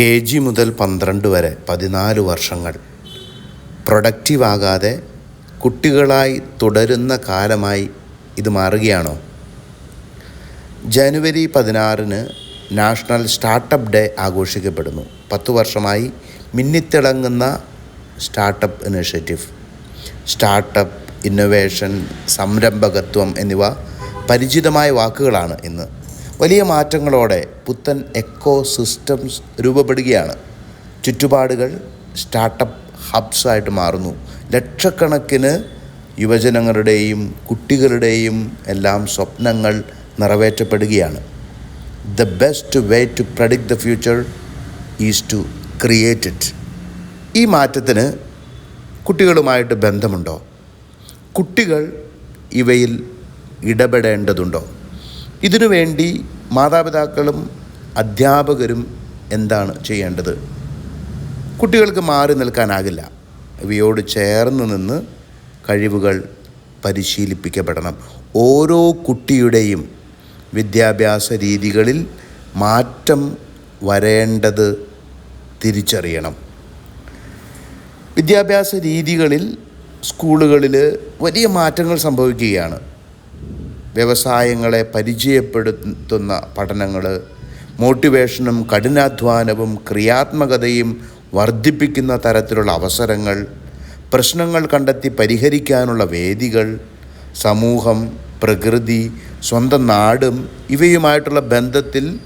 K G മുതൽ പന്ത്രണ്ട് വരെ പതിനാല് വർഷങ്ങൾ. പ്രൊഡക്റ്റീവ് ആകാതെ കുട്ടികളായി തുടരുന്ന കാലമായി ഇത് മാറുകയാണോ? ജനുവരി പതിനാറിന് നാഷണൽ സ്റ്റാർട്ടപ്പ് ഡേ ആഘോഷിക്കപ്പെടുന്നു. പത്തു വർഷമായി മിന്നിത്തിളങ്ങുന്ന സ്റ്റാർട്ടപ്പ് ഇനിഷ്യേറ്റീവ്. സ്റ്റാർട്ടപ്പ് ഇന്നൊവേഷൻ സംരംഭകത്വം എന്നിവ പരിചിതമായ വാക്കുകളാണ് ഇന്ന്. വലിയ മാറ്റങ്ങളോടെ പുത്തൻ എക്കോ സിസ്റ്റംസ് രൂപപ്പെടുകയാണ്. ചുറ്റുപാടുകൾ സ്റ്റാർട്ടപ്പ് ഹബ്സായിട്ട് മാറുന്നു. ലക്ഷക്കണക്കിന് യുവജനങ്ങളുടെയും കുട്ടികളുടെയും എല്ലാം സ്വപ്നങ്ങൾ നിറവേറ്റപ്പെടുകയാണ്. The best way to predict the future is to create it ഈ മാറ്റത്തിന് കുട്ടികളുമായിട്ട് ബന്ധമുണ്ടോ? കുട്ടികൾ ഇവയിൽ ഇടപെടേണ്ടതുണ്ടോ? ഇതിനുവേണ്ടി മാതാപിതാക്കളും അധ്യാപകരും എന്താണ് ചെയ്യേണ്ടത്? കുട്ടികൾക്ക് മാറി നിൽക്കാനാകില്ല. ഇവയോട് ചേർന്ന് നിന്ന് കഴിവുകൾ പരിശീലിപ്പിക്കപ്പെടണം. ഓരോ കുട്ടിയുടെയും വിദ്യാഭ്യാസ രീതികളിൽ മാറ്റം വരേണ്ടത് തിരിച്ചറിയണം. വിദ്യാഭ്യാസ രീതികളിൽ സ്കൂളുകളിൽ വലിയ മാറ്റങ്ങൾ സംഭവിക്കുകയാണ്. വ്യവസായങ്ങളെ പരിചയപ്പെടുത്തുന്ന പഠനങ്ങൾ മോട്ടിവേഷനും കഠിനാധ്വാനവും ക്രിയാത്മകതയും വർദ്ധിപ്പിക്കുന്ന തരത്തിലുള്ള അവസരങ്ങൾ പ്രശ്നങ്ങൾ കണ്ടെത്തി പരിഹരിക്കാനുള്ള വേദികൾ സമൂഹം പ്രകൃതി സ്വന്തം നാടും ഇവയുമായിട്ടുള്ള ബന്ധത്തിൽ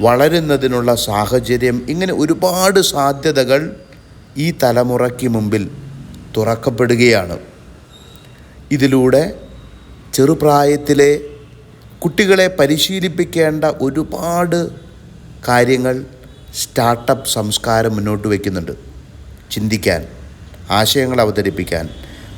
വളരുന്നതിനുള്ള സാഹചര്യം ഇങ്ങനെ ഒരുപാട് സാധ്യതകൾ ഈ തലമുറയ്ക്ക് മുമ്പിൽ തുറക്കപ്പെടുകയാണ്. ഇതിലൂടെ ചെറുപ്രായത്തിലെ കുട്ടികളെ പരിശീലിപ്പിക്കേണ്ട ഒരുപാട് കാര്യങ്ങൾ സ്റ്റാർട്ടപ്പ് സംസ്കാരം മുന്നോട്ട് വയ്ക്കുന്നുണ്ട്. ചിന്തിക്കാൻ ആശയങ്ങൾ അവതരിപ്പിക്കാൻ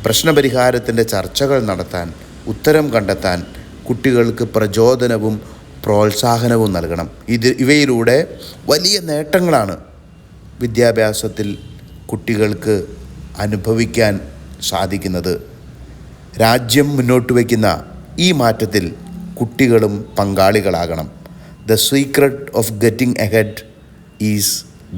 പ്രശ്നപരിഹാരത്തിന്റെ ചർച്ചകൾ നടത്താൻ ഉത്തരം കണ്ടെത്താൻ കുട്ടികൾക്ക് പ്രചോദനവും പ്രോത്സാഹനവും നൽകണം. ഇത് ഇവയിലൂടെ വലിയ നേട്ടങ്ങളാണ് വിദ്യാഭ്യാസത്തിൽ കുട്ടികൾക്ക് അനുഭവിക്കാൻ സാധിക്കുന്നത്. രാജ്യം മുന്നോട്ട് വയ്ക്കുന്ന ഈ മാറ്റത്തിൽ കുട്ടികളും പങ്കാളികളാകണം. The secret of getting ahead is